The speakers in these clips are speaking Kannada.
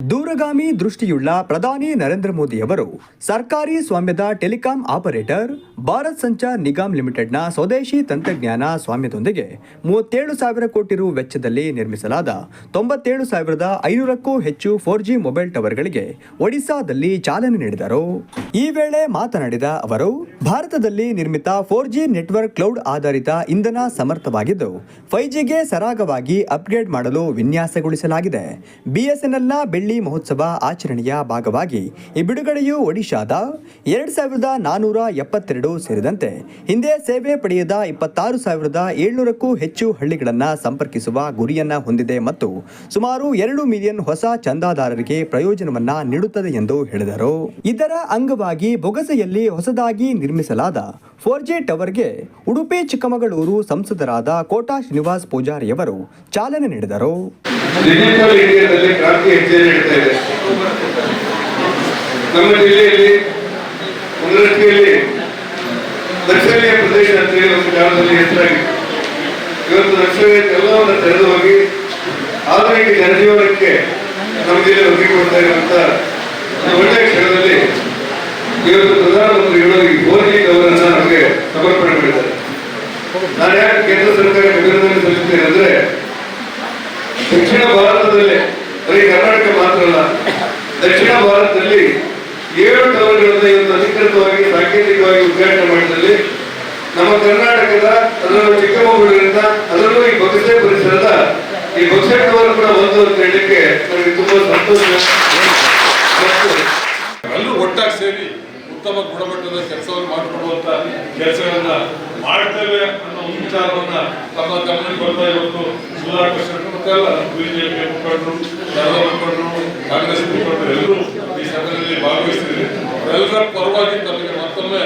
ದೂರಗಾಮಿ ದೃಷ್ಟಿಯುಳ್ಳ ಪ್ರಧಾನಿ ನರೇಂದ್ರ ಮೋದಿ ಅವರು ಸರ್ಕಾರಿ ಸ್ವಾಮ್ಯದ ಟೆಲಿಕಾಂ ಆಪರೇಟರ್ ಭಾರತ್ ಸಂಚಾರ್ ನಿಗಮ್ ಲಿಮಿಟೆಡ್ನ ಸ್ವದೇಶಿ ತಂತ್ರಜ್ಞಾನ ಸ್ವಾಮ್ಯದೊಂದಿಗೆ ಮೂವತ್ತೇಳು ಸಾವಿರ ಕೋಟಿ ರು ವೆಚ್ಚದಲ್ಲಿ ನಿರ್ಮಿಸಲಾದ ತೊಂಬತ್ತೇಳು ಸಾವಿರದ ಐನೂರಕ್ಕೂ ಹೆಚ್ಚು ಫೋರ್ ಜಿ ಮೊಬೈಲ್ ಟವರ್ಗಳಿಗೆ ಒಡಿಶಾದಲ್ಲಿ ಚಾಲನೆ ನೀಡಿದರು. ಈ ವೇಳೆ ಮಾತನಾಡಿದ ಅವರು, ಭಾರತದಲ್ಲಿ ನಿರ್ಮಿತ ಫೋರ್ ಜಿ ನೆಟ್ವರ್ಕ್ ಕ್ಲೌಡ್ ಆಧಾರಿತ ಇಂಧನ ಸಮರ್ಥವಾಗಿದ್ದು ಫೈವ್ ಜಿಗೆ ಸರಾಗವಾಗಿ ಅಪ್ಗ್ರೇಡ್ ಮಾಡಲು ವಿನ್ಯಾಸಗೊಳಿಸಲಾಗಿದೆ. ಬಿಎಸ್ಎನ್ಎಲ್ನ ಬೆಳ್ಳಿ ಮಹೋತ್ಸವ ಆಚರಣೆಯ ಭಾಗವಾಗಿ ಈ ಬಿಡುಗಡೆಯು ಒಡಿಶಾದ ಎರಡು ಸಾವಿರದ ನಾನೂರ ಎಪ್ಪತ್ತೆರಡು ಸೇರಿದಂತೆ ಹಿಂದೆ ಸೇವೆ ಪಡೆಯದ ಇಪ್ಪತ್ತಾರು ಸಾವಿರದ ಏಳ್ನೂರಕ್ಕೂ ಹೆಚ್ಚು ಹಳ್ಳಿಗಳನ್ನು ಸಂಪರ್ಕಿಸುವ ಗುರಿಯನ್ನು ಹೊಂದಿದೆ ಮತ್ತು ಸುಮಾರು ಎರಡು ಮಿಲಿಯನ್ ಹೊಸ ಚಂದಾದಾರರಿಗೆ ಪ್ರಯೋಜನವನ್ನ ನೀಡುತ್ತದೆ ಎಂದು ಹೇಳಿದರು. ಇದರ ಅಂಗವಾಗಿ ಬೊಗಸೆಯಲ್ಲಿ ಹೊಸದಾಗಿ ನಿರ್ಮಿಸಲಾದ ಫೋರ್ ಜಿ ಟವರ್ಗೆ ಉಡುಪಿ, ಚಿಕ್ಕಮಗಳೂರು ಸಂಸದರಾದ ಕೋಟಾ ಶ್ರೀನಿವಾಸ್ ಪೂಜಾರಿಯವರು ಚಾಲನೆ ನೀಡಿದರು. ಇದೆ ನಮ್ಮ ಜಿಲ್ಲೆಯಲ್ಲಿ ಉನ್ನತಿಯಲ್ಲಿ ನಕ್ಸಲೀಯ ಪ್ರದೇಶ ಅಂತ ಹೇಳಿ ಒಂದು ಕಾಲದಲ್ಲಿ ಹೆಸರಾಗಿತ್ತು ಇವತ್ತು ನಕ್ಸಲೀಯ ಎಲ್ಲವನ್ನು ತೆರೆದು ಹೋಗಿ ಆಧುನಿಕ ಜನಜೀವನಕ್ಕೆ ನಮ್ಮ ಜಿಲ್ಲೆ ಒದಗಿಕೊಡ್ತಾ ಇರುವಂತ ಒಳ್ಳೆಯ ಕ್ಷಣದಲ್ಲಿ ಇವತ್ತು ಪ್ರಧಾನಮಂತ್ರಿಗಳು ಈ ಮೋದಿ ಅವರನ್ನ ನಮಗೆ ಸಮರ್ಪಣೆ ಮಾಡಿದ್ದಾರೆ. ನಾನು ಯಾಕೆ ಕೇಂದ್ರ ಸರ್ಕಾರ ಅಭಿನಂದನೆ ಸಲ್ಲಿಸ್ತೇನೆ ಅಂದ್ರೆ, ದಕ್ಷಿಣ ಭಾರತದಲ್ಲಿ ಬರೀ ಕರ್ನಾಟಕ ಮಾತ್ರ ಅಲ್ಲ ದಕ್ಷಿಣ ಭಾರತದಲ್ಲಿ ಏಳು ಟವರ್ಗಳನ್ನ ಇವತ್ತು ಅಧಿಕೃತವಾಗಿ, ಸಾಂಕೇತಿಕವಾಗಿ ಉದ್ಘಾಟನೆ ಮಾಡಿದಲ್ಲಿ ನಮ್ಮ ಕರ್ನಾಟಕದ, ಅದರಲ್ಲೂ ಚಿಕ್ಕಮಗಳೂರಿನ, ಅದರಲ್ಲೂ ಈ ಬೊಗಸೆ ಪರಿಸರದ ಈ ಬೊಗಸೆ ಟವರ್ ಕೂಡ ಒಂದು ಅಂತ ಹೇಳಲಿಕ್ಕೆ ನನಗೆ ತುಂಬಾ ಸಂತೋಷ. ಎಲ್ಲರೂ ಒಟ್ಟಾಗಿ ಸೇರಿ ಉತ್ತಮ ಗುಣಮಟ್ಟದ ಕೆಲಸವನ್ನು ಮಾಡಿಕೊಡುವಂತ ಕೆಲಸಗಳನ್ನ ಮಾಡ್ತೇವೆ ಅನ್ನೋ ವಿಚಾರವನ್ನ ತಮ್ಮ ಗಮನಕ್ಕೆ ಬರ್ತಾ ಇವತ್ತು ಸುಧಾಕರ್ ಶೆಟ್ಟರ್ ಬಿಜೆಪಿ ಮುಖಂಡರು ಎಲ್ಲ ಮುಖಂಡರು, ಕಾಂಗ್ರೆಸ್ ಮುಖಂಡರು ಎಲ್ಲರೂ ಈ ಸಭೆಯಲ್ಲಿ ಭಾಗವಹಿಸಿದ್ದಾರೆ. ಎಲ್ಲರ ಪರವಾಗಿ ತಮಗೆ ಮತ್ತೊಮ್ಮೆ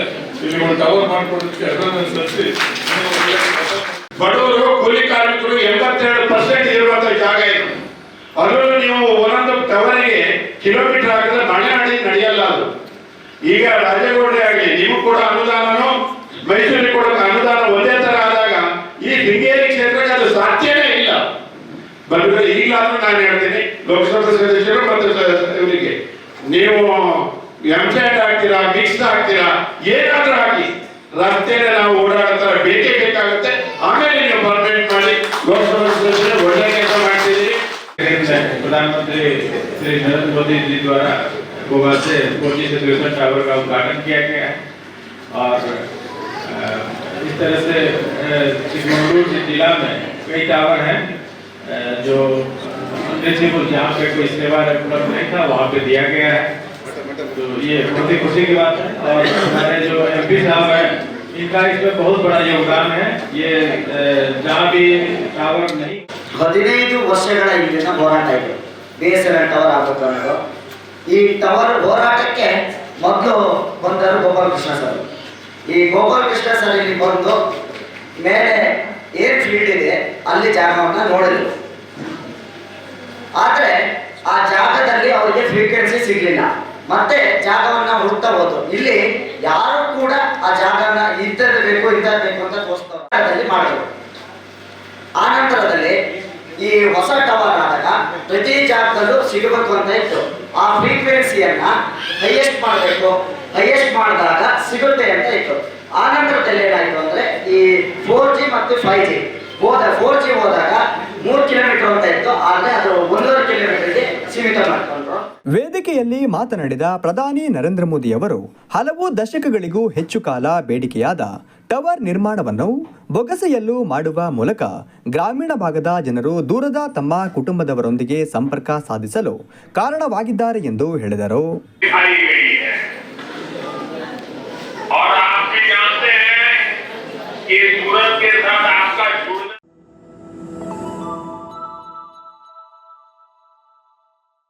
ಇಲ್ಲಿ ಒಂದು ಟವರ್ ಮಾಡಿಕೊಡೋದಕ್ಕೆ ಅಭಿನಂದನೆ ಸಲ್ಲಿಸಿ. ಬಡವರು ಕೂಲಿ ಕಾರ್ಮಿಕರು ಎಂಬತ್ತೆರಡು ಪರ್ಸೆಂಟ್ ಇರುವಂತ ಜಾಗ ಇದು. ಅದರಲ್ಲೂ ನೀವು ಒಂದೊಂದು ಟವರಿಗೆ ಕಿಲೋಮೀಟರ್ ಹಾಕಿದ್ರೆ ಮಲೆನಾಡಿ ನಡೆಯಲ್ಲ ಅದು. ಈಗ ರಾಜೇಗೌಡರೇ ಆಗಲಿ, ನೀವು ಕೂಡ ಅನುದಾನನು ಮೈಸೂರಿಗೆ ಕೂಡ ಅನುದಾನ ಒಂದೇ ತರ ಆದಾಗ ಈ ಶೃಂಗೇರಿ ಕ್ಷೇತ್ರಕ್ಕೆ ಅದು ಸಾಧ್ಯನೇ ಇಲ್ಲ ಬಂದ್ರೆ ಈಗಲಾದ್ರೂ ನಾನು ಹೇಳ್ತೀನಿ ಲೋಕಸಭಾ ಸದಸ್ಯರು ಮತ್ತು ಸ- ಇವರಿಗೆ ನೀವು ಎಂಪ್ಲಾಯ್ಡ್ ಆಗ್ತೀರಾ ಮಿಕ್ಸ್ ಆಗ್ತೀರಾ ಏನಾದ್ರೂ ಆಗಿ ರಸ್ತೆಯಲ್ಲಿ ನಾವು ಓಡಾಡೋ ತರ ಬೇಕೇ ಬೇಕಾಗುತ್ತೆ ಆಮೇಲೆ ನೀವು ಪರ್ಮನೆಂಟ್ ಮಾಡಿ ಲೋಕಸಭಾ ಸದಸ್ಯರು ಒಳ್ಳೆ ಕೆಲಸ ಮಾಡ್ತಿದ್ದೀರಿ प्रधानमंत्री श्री नरेंद्र मोदी जी द्वारा गोवा से कोची से तिरसठ टावर का उद्घाटन किया गया है और अ, इस तरह से अ, चिकमंगलूर से जिला में कई टावर हैं अ, जो अनरीचेबल जहाँ पे कोई सेवा उपलब्ध नहीं था वहाँ पे दिया गया है तो ये बहुत ही खुशी की बात है और हमारे जो एम साहब हैं इनका इसमें बहुत बड़ा योगदान है ये अ, जहाँ भी टावर नहीं ಹದಿನೈದು ವರ್ಷಗಳ ಹಿಂದಿನ ಹೋರಾಟ ಇದು B S N L tower ಆಗಬೇಕು ಅನ್ನೋದು ಈ ಟವರ್ ಹೋರಾಟಕ್ಕೆ ಮೊದಲು ಬಂದರು ಗೋಪಾಲ್ ಕೃಷ್ಣ ಸರ್ ಈ ಗೋಪಾಲ್ ಕೃಷ್ಣ ಸರ್ ಇಲ್ಲಿ ಬಂದು ಮೇಲೆ ಏನ್ ಫೀಲ್ಡ್ ಇದೆ ಅಲ್ಲಿ ಜಾಗವನ್ನ ನೋಡಿದ್ರು ಆದ್ರೆ ಆ ಜಾಗದಲ್ಲಿ ಅವರಿಗೆ ಫ್ರೀಕ್ವೆನ್ಸಿ ಸಿಗ್ಲಿಲ್ಲ. ಮತ್ತೆ ಜಾಗವನ್ನ ಹುಡುಕ್ತಾ ಇಲ್ಲಿ ಯಾರು ಕೂಡ ಆ ಜಾಗನ ಇಂಥದ್ದು ಬೇಕು ಬೇಕು ಅಂತ ತೋರಿಸ್ತಾರೆ ಮಾಡಿದ್ರು. ಆ ನಂತರದಲ್ಲಿ ಈ ಹೊಸ ಟವರ್ ಆದಾಗ ಪ್ರತಿ ಜಾಗದಲ್ಲೂ ಸಿಗಬೇಕು ಅಂತ ಇತ್ತು. ಆ ಫ್ರೀಕ್ವೆನ್ಸಿಯನ್ನ ಹೈಯೆಸ್ಟ್ ಮಾಡಬೇಕು. ಹೈಯೆಸ್ಟ್ ಮಾಡಿದಾಗ ಸಿಗುತ್ತೆ ಅಂತ ಇತ್ತು. ಆ ನಂತರದಲ್ಲಿ ಏನಾಯ್ತು ಅಂದ್ರೆ ಈ ಫೋರ್ ಜಿ ಮತ್ತು ಫೈವ್ ಜಿ ಹೋದ ಫೋರ್ ಜಿ ಹೋದಾಗ ಮೂರು ಕಿಲೋಮೀಟರ್ ಅಂತ ಇತ್ತು. ಆದ್ರೆ ಅದು ಒಂದೂವರೆ ಕಿಲೋಮೀಟರ್ಗೆ ಸೀಮಿತ ಮಾಡ್ಕೊಂಡ್ರು. ವೇದಿಕೆಯಲ್ಲಿ ಮಾತನಾಡಿದ ಪ್ರಧಾನಿ ನರೇಂದ್ರ ಮೋದಿ ಅವರು ಹಲವು ದಶಕಗಳಿಗೂ ಹೆಚ್ಚು ಕಾಲ ಬೇಡಿಕೆಯಾದ ಟವರ್ ನಿರ್ಮಾಣವನ್ನು ಬೊಗಸೆಯಲ್ಲೂ ಮಾಡುವ ಮೂಲಕ ಗ್ರಾಮೀಣ ಭಾಗದ ಜನರು ದೂರದ ತಮ್ಮ ಕುಟುಂಬದವರೊಂದಿಗೆ ಸಂಪರ್ಕ ಸಾಧಿಸಲು ಕಾರಣವಾಗಿದ್ದಾರೆ ಎಂದು ಹೇಳಿದರು.